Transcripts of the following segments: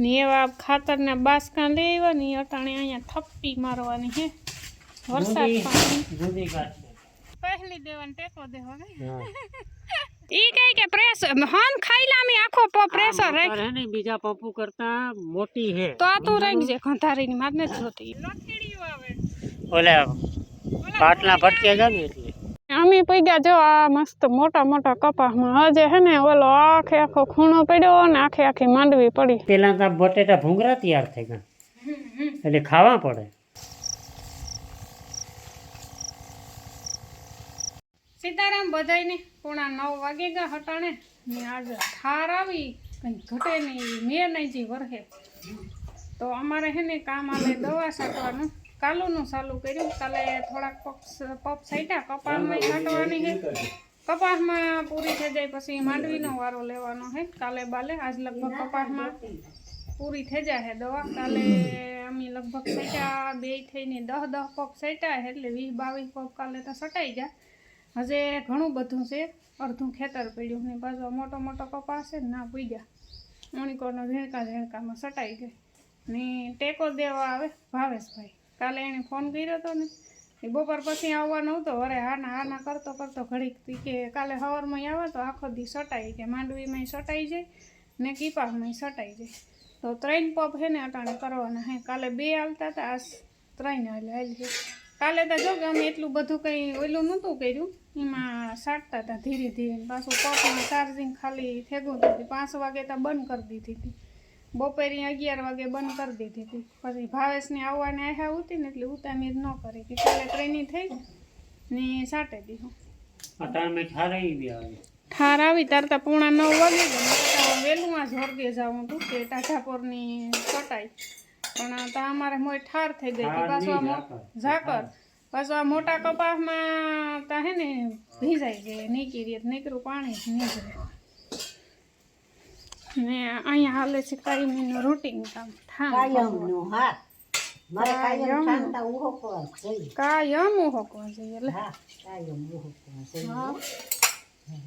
ને એવા ખાતરના બાસકા લઈ આવ્યા ને ઈ અટાણે અહીંયા થપ્પી મારવાની હે. વરસાદ ગુંદી- પાણી. ગુંદી કાઢશે. પહેલી દેવાને ટેકો દેવો ને હા. ઈ કઈ કે પ્રેસ હન ખાઈલામી આખો પ પ્રેશર આ રાખ મોટર હે ને બીજા પંપુ કરતા મોટી હે. તો આ તું રાખજે ખંધારીની માર નથી જોતી. લથડીયું આવે ઓલા પાટલા ભટકે જાય ને એટલે. અમે પૈગા જો આ મસ્ત મોટા મોટા કપાસમાં હજે હે ને ઓલો આખે આખો ખૂણો પડ્યો ને આખે આખી માંડવી પડી. પેલા તો બટેટા ભૂંગરા તૈયાર થઈ ગયા. એટલે ખાવા પડે. સીતારામ બધાયને પોણા નવ વાગે ગયા હટાણે. ને આજે ઠાર આવી કંઈ ઘટે નહીં મેં નહીં જી વરહે. તો અમારે હે ને કામ આવે દવા છાંટવાનું. કાલુનું સાલું કર્યું. કાલે થોડાક પપ પપ છાંટ્યા કપાળમાં છાંટવાની છે. કપાસમાં પૂરી થઈ જાય પછી માંડવીનો વારો લેવાનો છે કાલે બાલે. આજ લગભગ કપાસમાં પૂરી થઈ જાય દવા. કાલે અમે લગભગ છાંટ્યા બે થઈને દહ દહ પગ છાંટ્યા એટલે વીસ બાવીસ પગ કાલે તો સટાઈ જાય હજે ઘણું બધું છે. અડધું ખેતર પડ્યું. ને પાછો મોટો મોટો કપાસ છે ને ના પૂગ્યા મણિકોરનો ઝીણકા ઝીણકામાં સટાઈ ગઈ ને ટેકો દેવા આવે ભાવેશભાઈ. કાલે એણે ફોન કર્યો હતો ને, એ બપોર પછી આવવાનો હતો અરે હાના હાના કરતો કરતો ઘડીક કે કાલે સવારમાં આવે તો આખો દી સટાઈ કે માંડવીમાં સટાઈ જાય ને કીપામાં સટાઈ જાય. તો ત્રણ પપ છે ને અટાણે કરવાના હે, કાલે બે હાલતા હતા આ ત્રણ હાલે હાલ છે કાલે તો જો કે અમે એટલું બધું કંઈ ઓલું નહોતું કર્યું, એમાં સાટતા હતા ધીરે ધીરે પાછું પપમાં ચાર્જિંગ ખાલી થેગું હતી પાંચ વાગે તો બંધ કરી દીધી હતી. બપોરે અગિયાર વાગે બંધ કરી દીધી હતી. પછી ભાવેશને આવવાને આહા હતી ને એટલે ઉતામીર ન કરી. કે કાલે ટ્રેનિંગ થઈ ને સાટે દીધું. ઠાર આવી તારતા પૂણા નવ વાગે ગયા વહેલું આ જોરગે જવું હતું કે ટાઢાપોરની કટાઈ પણ તો અમારે મોય ઠાર થઈ ગઈ હતી. પાછું આ ઝાકર પાછું આ મોટા કપાસમાં તા હે ને ભીજાઈ જાય નીકળી નીકળું પાણી જ નીકળે ને અહીંયા હાલે છે કાયમીનું રૂટિન કામ. ઠામ કાયમનું હા. મારે કાયમ કાયમ. ઠાંડા ઊભો કરવા જોઈએ. કાયમ હોકવા જોઈએ એટલે હા કાયમ ઊભો કરવા જોઈએ.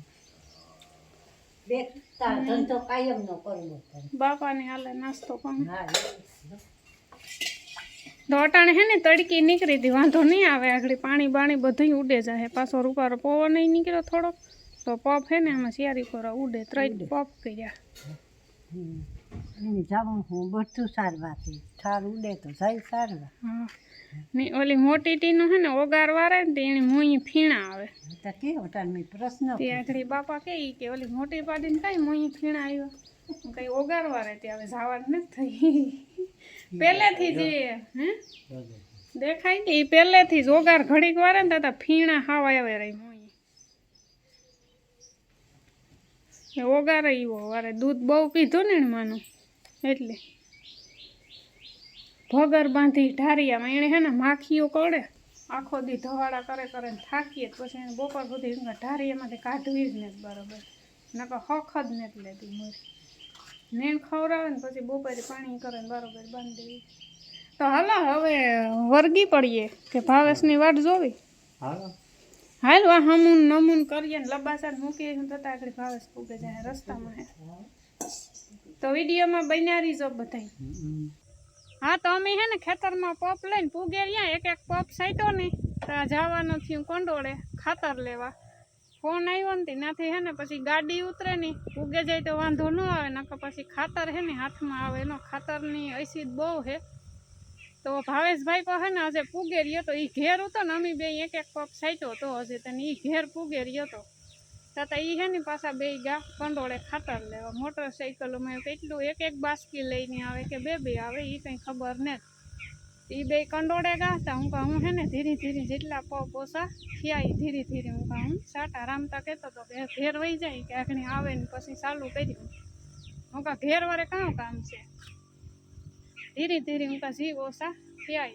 બે તાર ધંધો કાયમ નો કરવો પડે. બાપાને હાલે નાસ્તો પણ. હા એ દોટાણે હે ને તડકી નીકળી હતી વાંધો નહીં આવે આગળ. પાણી બાણી બધું ઉડે જાય પાછો રૂપારો પવન ય નીકળ્યો થોડોક. તો પપ હે ને એમાં શિયારી કોરા ઉડે ત્રણ પોપ કર્યા જવું હું બધું સારવાથી. ઠાર ઉડે તો જાય સારવા. હા. ને ઓલી મોટી ટીનું હે ને ઓગાર વારે ને એને મોઈ ફીણા આવે. તો મેં પ્રશ્ન તે આગળ બાપા કે ઈ કે ઓલી મોટી પાડીને કઈ મોઈ ફીણા આવ્યો કઈ ઓગાર વારે તે હવે જવાનું નથી થઈ. પહેલેથી જ એ, હે? દેખાય કે એ પહેલેથી જ ઓગાર ઘડીક વારે ને તા ફીણા હાવ આવે રહી મોઈ એ ઓગાર એવો વારે દૂધ બહુ પીધું ને માનું એટલે. ભગર બાંધી ઢારિયામાં. એણે હે ને માખીઓ કડે આખો દી ધવાડા કરે કરે થાકીએ પછી એને બપોર સુધી ઢારિયામાંથી કાઢવી જ નથી બરોબર. નકર હખ જ નથી લેતી મોરી. નેણ ખવડાવે ને પછી બપોરે પાણી કરે ને બરોબર બાંધી દેવી તો હાલો હવે વર્ગી પડીએ કે ભાવેશની વાટ જોવી? હાલો. હાલ વા હમુન નમૂન કરીએ ને લબાસા મૂકીએ હું તો આગળ ભાવેશ પૂગે જાય રસ્તામાં હે. તો વિડીયોમાં બન્યા જો બધાય. હા, તો અમે હે ને ખેતરમાં પપ લઈને પૂગે રહ્યા, એક એક પપ સાઈટો ને ત્યાં જવાનું થયું કોંડોળે, ખાતર લેવા. ફોન આવ્યો ને ત્યાંથી હે ને પછી ગાડી ઉતરે ને, પૂગે જાય તો વાંધો ન આવે, નકર પછી ખાતર હે ને હાથમાં આવે, એનો ખાતરની અસીદ બહુ હે. તો ભાવેશભાઈ કહે ને આજે પૂગે રહ્યો તો એ ઘેર હતો ને અમે બે એક એક પગ સાઈટો તો હજે તને એ ઘેર પૂગે રહ્યો હતો તથા એ હે ને પાછા બે ગા કંડોળે ખાતર લેવા. મોટરસાઇકલોમાં કેટલું એક એક બાસ્કી લઈને આવે કે બે બે આવે એ કંઈ ખબર ને. એ બે કંડોળે ગા હતા. હું કહું, હું ને ધીરે ધીરે જેટલા પગ ઓછા થયા ધીરે ધીરે હું કહું સાટા રામતા કહેતો હતો કે ઘેર વહી જાય કે આગળ આવે ને પછી ચાલુ કર્યું. હું કહું, ઘેર વારે કાં કામ છે? ધીરે ધીરે હું જીવ ઓછા થયા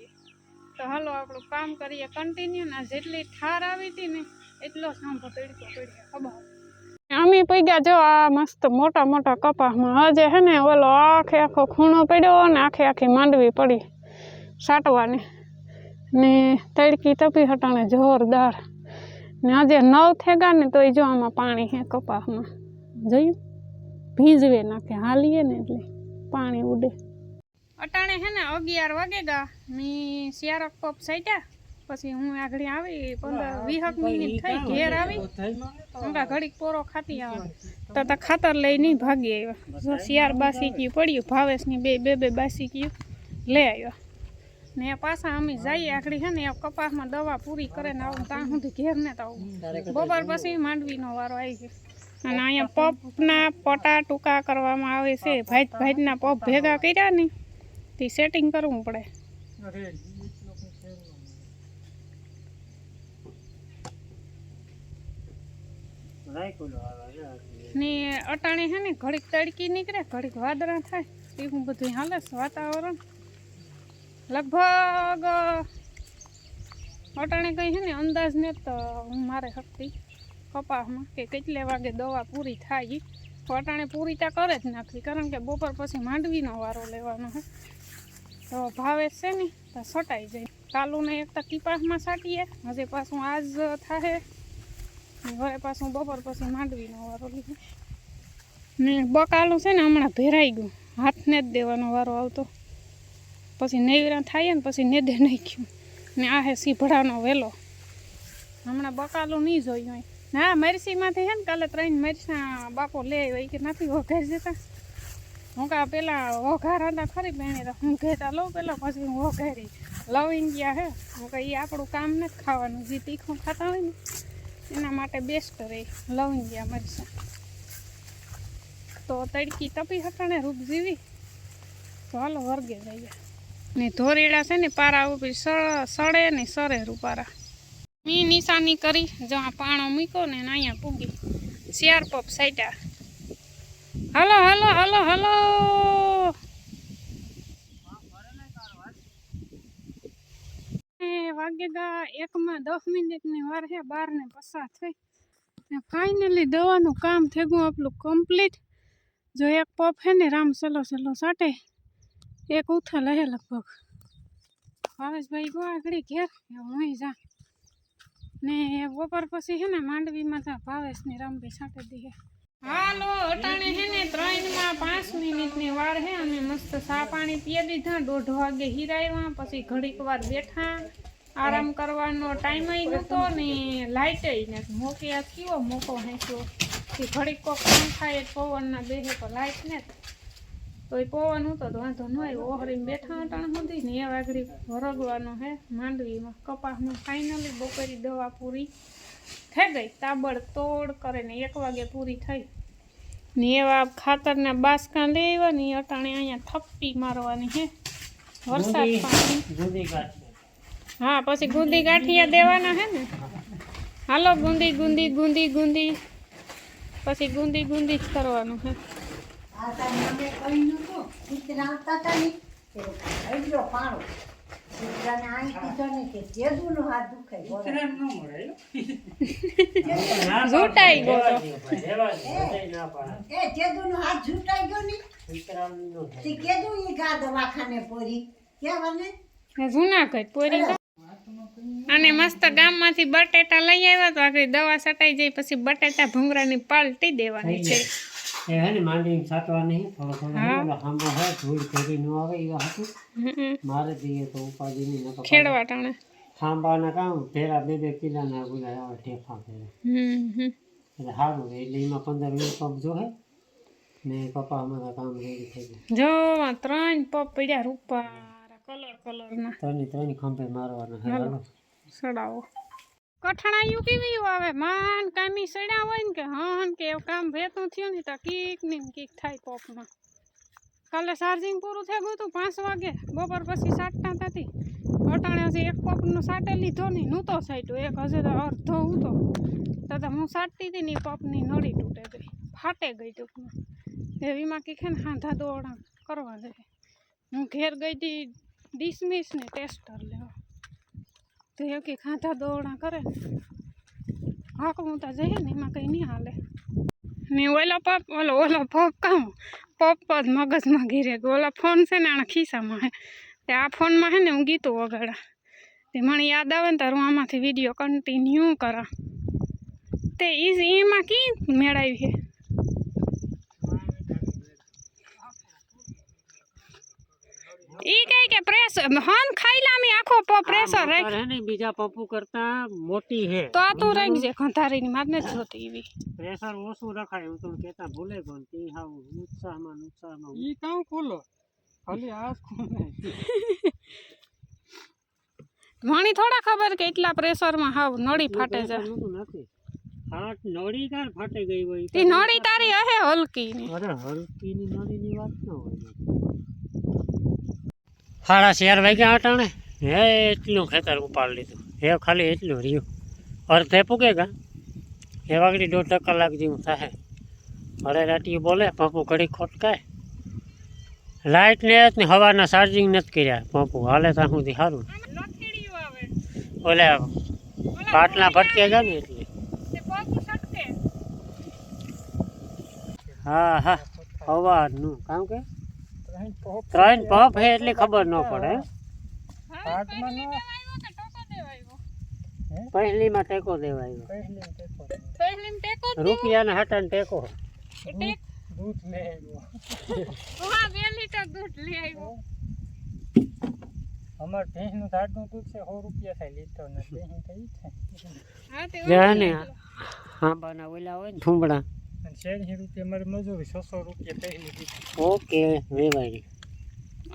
તો હાલો આપણું કામ કરીએ કન્ટિન્યુ ને જેટલી ઠાર આવી હતી ને એટલો સાંભળો તડકો પડ્યો ખબર? અમે પૈગા જો આ મસ્ત મોટા મોટા કપાસમાં હજે હે ને ઓલો આખે આખો ખૂણો પડ્યો ને આખે આખી માંડવી પડી સાટવાની. ને તડકી તપી હટાણે જોરદાર. ને આજે નવ થેગા ને તોય જો આમાં પાણી હે કપાસમાં. જોયું? ભીજવે નાખે, હાલીએ ને એટલે પાણી ઉડે. અટાણે હે ને અગિયાર વાગે ગા. મેં શિયારક પપ સાઈટા પછી હું આગળ આવી પંદર વીસક મિનિટ થઈ ઘેર આવી. હમણાં ઘડીક પોરો ખાતી આવે. તો તા ખાતર લઈ નહીં ભાગી આવ્યા. જો શિયાર બાસી ગયું પડ્યું. ભાવેશની બે બે બે બાસી ગયું. લઈ આવ્યા. ને એ પાછા અમે જઈએ આગળ છે ને એ કપાસમાં દવા પૂરી કરે ને આવું ત્યાં સુધી ઘેર ને તો આવું. બપોર પછી માંડવીનો વારો આવી ગયો. અને અહીંયા પપના પટા ટૂંકા કરવામાં આવે છે. ભાઈ ભાઈના પપ ભેગા કર્યા ને તે સેટિંગ કરવું પડે. ને અટાણે છે ને ઘડીક તડકી નીકળે ઘડીક વાદળા થાય. એવું બધું હાલે વાતાવરણ. લગભગ અટાણે કંઈ હે ને અંદાજ ને તો હું મારે હતી કપાસમાં કે કેટલે વાગે દવા પૂરી થાય. તો અટાણે પૂરી ત્યાં કરે જ નાખવી કારણ કે બપોર પછી માંડવીનો વારો લેવાનો છે તો ભાવે છે ને, તો સટાઈ જાય. કાલુને એક તો કીપાસમાં સાટીએ હજી પાછું આજ ને હવે પાછું બપોર પછી માંડવીનો વારો લીધો. ને બકાલું છે ને હમણાં ભેરાઈ ગયું. હાથને જ દેવાનો વારો આવતો. પછી નેવરા થાય ને પછી નેદે નાખ્યું. ને આ હે સીભડાનો વેલો. હમણાં બકાલું નહીં જોયું હોય. ના, મરસીમાંથી હે ને કાલે ત્રણ મરસા બાપો લે હોય કે નથી વઘારી જતા. હું કા પેલા વઘાર હતા ખરી બેણી તો હું ઘેતા લઉં, પેલા પછી હું ઓઘારી લવિંગ ગયા હે. હું કહી આપણું કામ નથી ખાવાનું, જે તીખું ખાતા હોય ને, એના માટે બેસ્ટ રહે, લવિંગ ગયા મરસા તો તડકી તપી હટાણે રૂપ જીવી. તો હાલો વર્ગે જઈએ. ને ધોરેડા છે ને પારા ઉપર સડે ને સરે રૂપારા. મી નિશાની કરી જ્યાં પાણો મૂક્યો ને ને અહીંયા પૂગી. શિયાર પપ સાઈટા. Hello hello hello hello. એ વાગે ગા એકમાં દસ મિનિટની વાર છે બાર ને થઈ. ને ફાઇનલી દવાનું કામ થઈ ગયું, આપણું કમ્પ્લીટ જો એક પફ છે ને, રામ સલો સલો સાટે. એક ઉથલ હે લગભગ. ભાવેશભાઈ ગો આગળ હું જા. ને બપોર પછી ને, માંડવીમાં તા ભાવેશની રામભાઈ સાટે દીએ હાલો, અટાણે હે ને ત્રણમાં પાંચ મિનિટની વાર હે અમે મસ્ત સા પાણી પીએ દીધા. દોઢ વાગે હિરાવ્યા પછી ઘડીક વાર બેઠા. આરામ કરવાનો ટાઈમ નહોતો ને લાઇટે ને આ કયો મોકો હેંચ્યો કે ઘડીક કોક કામ થાય પવનના બેહે તો લાઇટ ને તો એ પવન હતો તો વાંધો ન આવ્યો ઓહરીને બેઠા અટાણ સુધી ને એ વાગડી વરગવાનો હે માંડવીમાં કપાસમાં ફાઇનલી બપોરી દવા પૂરી થઈ ગઈ. તાબડ તોડ કરે ને એક વાગે પૂરી થઈ. ને એવા ખાતરના બાસકા લેવા ને અટાણે અહીંયા થપ્પી મારવાની હે. વરસાદ પાણી. હા પછી ગુંદી ગાંઠિયા દેવાના હે ને. હાલો ગુંદી ગુંદી ગુંદી ગુંદી. પછી ગુંદી ગુંદી જ કરવાનું હે. આ તારી અમે કહી નતું આવતા હતા ને તે પાણો કૂતરાને આઈ કીધો ને કે જેદુનો હાથ દુખાય બોલો. ઝૂંટાઈ ગયો એ જેદુનો હાથ ઝૂંટાઈ ગયો ને તે કેદું ઈ ગા દવાખાને પોરી. કેવાને? ને પોરી અને મસ્ત ગામમાંથી બટેટા લઈ આવ્યા તો આગળ દવા સટાઈ જાય પછી બટેટા ભૂંગળાની પાલટી દેવાની છે. એ હે ને સાટવા નહીં થોડો થોડો હા. ઓલો હાંભો હોય ધૂળ ઘેરી ન આવે એવા હતું મારે દઈએ તો ઉપાધિ નહીં ખેડવા ટાણે. ખાંબાના કામ ભેરા બે બે કિલાના ગુલા આવે ઠેફા ફેરા હમ હમ. એટલે સારું રહે એટલે એમાં પંદર વીસ પગ જોહે ને પપ્પા અમારા કામ રેડી થઈ ગયા. જો ત્રણ પપ પડ્યા રૂપા કલર કલરના. ત્રણ ત્રણ ખંભે મારવાના. સડાવો. કઠણાયું કેવી આવે માન કામી સડ્યા હોય ને કે હન કે એવું કામ ભેતું થયું ને તો કીક ને કીક થાય પોપમાં કાલે ચાર્જિંગ પૂરું થઈ ગયું હતું પાંચ વાગે. બપોર પછી સાટતા થતી. અટાણે હજી એક પપનો સાટે લીધો નહીં નહોતો સાટ્યો એક હજુ તો અડધો હું તો તો હું સાટતી હતી ને પોપની નળી તૂટે ગઈ. ફાટે ગઈ ટૂંકમાં. એવીમાં કીક હે ને હાંધા દોડા કરવા દે. હું ઘેર ગઈ હતી ડિસમિસ ને ટેસ્ટર લેવા. તો એક ખાધા દોડા કરે. હાકવું તો જઈએ ને, એમાં કંઈ નહીં હાલે. ને ઓલો પપ, ઓલો ઓલો પપ કામ? પપ જ મગજમાં ઘીરે ઓલો ફોન છે ને આના ખિસ્સામાં તે આ ફોનમાં હે ને હું ગીતું વગાડા. તે મને યાદ આવે ને તારું આમાંથી વીડિયો કન્ટિન્યુ કરા. તે એમાં કી મેળાવી છે ઈ કહે કે પ્રેશર હન ખાઈલામી આખો પો પ્રેશર રાખ અરે હે ને બીજા પપ્પુ કરતા મોટી હે. તો આ તું રાખજે ખંધારીની માત નથી જોતી એવી. પ્રેશર ઓછું રખાય તો કહેતા ભૂલે પણ તી હાવ ઉત્સાહમાં ને ઉત્સાહમાં. ઈ કામ ખોલો. ખાલી આ ખોલે. ઘણી થોડા ખબર કે એટલા પ્રેશરમાં હાવ નળી ફાટે છે. નથી. ફાટ નળી કાં ફાટે ગઈ હોય તે નળી તારી હે હલકી ની અરે હલકીની નળીની વાત ન હોય. સાડા ચાર વાગ્યા અટાણે? હે, એટલું ખેતર ઉપાડી લીધું. હે, ખાલી એટલું રહ્યું. અર્ધે પૂગે ગા? એ વાગડી દોઢ કલાક જેવું થાય અરે રાટીયું બોલે, પંપુ ઘડી ખોટકાય. લાઇટ ને જ ને હવાના ચાર્જિંગ નથી કર્યા પંપુ. હાલે ત્યાં સુધી સારું લથેડિયું આવે ઓલે પાટલા ભટકે ગયા ને એટલે. તે પગ સટકે હા હા. અવાજનું કામ કે ત્રણ પોપ પંપ હે એટલે ખબર ન પડે પહેલી ન- કે ટોકો દેવાયો. પહેલીમાં ટેકો દેવાયો. પહેલી ટેકો દૂધ લે આવ્યો. દૂધ છે સો રૂપિયા થાય લીટર ને ભેંસી તો ઈ હા ને ઓલા હોય ને થૂંબડા અને શેરસી રૂપિયા મારી મજૂરી છસો રૂપિયા પહેલી દીધી ઓકે વેવાય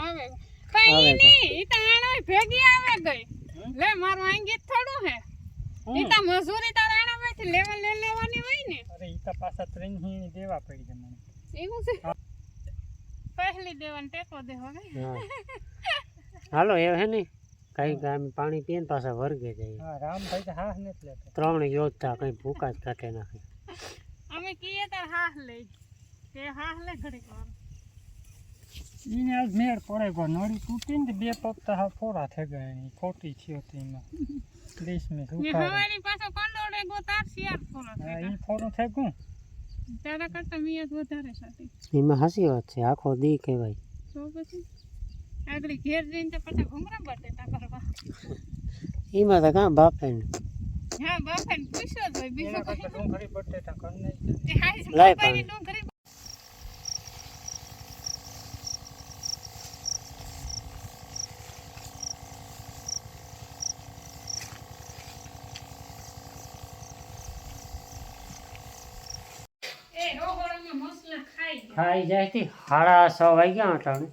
આવે આવે કઈ છે. નહીં ઈ તો આણો ભેગી આવે ગઈ. લે મારું આંગી થોડું હે. ઈ તો મજૂરી તારે આણા માંથી લેવા લે લેવાની હોય ને. અરે ઈ તો પાછા ત્રણ હીણી દેવા પડી છે મને. એવું છે? પહેલી દેવાને ટેકો દેવો ને હા. હાલો એ હે ને કઈ આમ પાણી પીએ ને પાછા વર્ગે જાય. હા રામભાઈ તો હાથ નથી લેતા. ત્રણ યોદ્ધા કઈ ભૂકા જ કાઢે નાખે અમે કીએ તાર હાહ લઈ તે હાહ લે ઘડીક વાર. એને આજ મેળ પડે ગયો નળી તૂટી ને બે પગ તો હા ફોરા થઈ ગયા એની. ખોટી થયો તો એમાં દેશ મેં ઉપાડે પાછો ગો તાર શિયાર ઈ ફોરો થઈ ગયું? તારા કરતા મિયત વધારે સાથી એમાં હાસી વાત છે. આખો દી કહેવાય. તો પછી? આગળ ઘેર જઈને તો પાછા ઘુમરા બટેટા કરવા એમાં તો કાં બાપે ને હા બાપા ને જ હોય બીજું ડુંગળી બટેટા કરી હાઈ ડુંગળી ખાઈ ગયા. જાય થી સાડા છ વાગ્યા અટાણે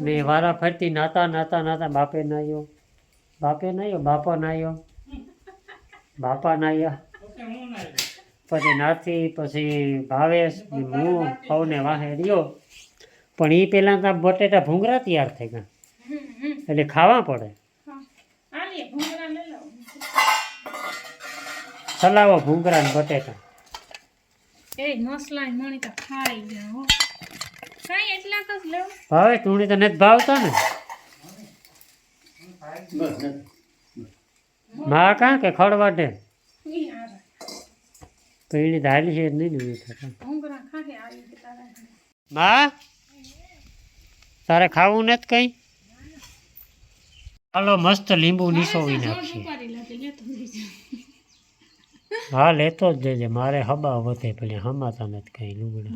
ને. વારા ફરતી નાતા નાતા નાતા બાપે નાયો. બાપે નાયો બાપો નાયો. બાપા નાયા પછી નાથી પછી ભાવેશ ને હું સૌને વાહે રહ્યો. પણ એ પહેલાં તો બટેટા ભૂંગરા તૈયાર થઈ ગયા. એટલે ખાવા પડે. ચલાવો ભૂંગરા ને બટેટા. એ મસલા મણી તો ખાઈ ગયા હો. કાંઈ એટલા તો જ લેવું ભાવે તુણી તો નથી ભાવતા ને? માં કાં કે ખડવાટે. તો એની ધારી છે નહીં ને માં? તારે ખાવું નથી કઈ? હાલો મસ્ત લીંબુ નીસોવી નાખીએ. હા લેતો જ જજે. મારે હબા વધે પેલી હમાતા નથી કઈ લુગડા.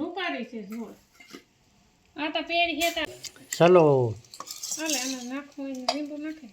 ચલો. નાખવું લીંબુ નાખે.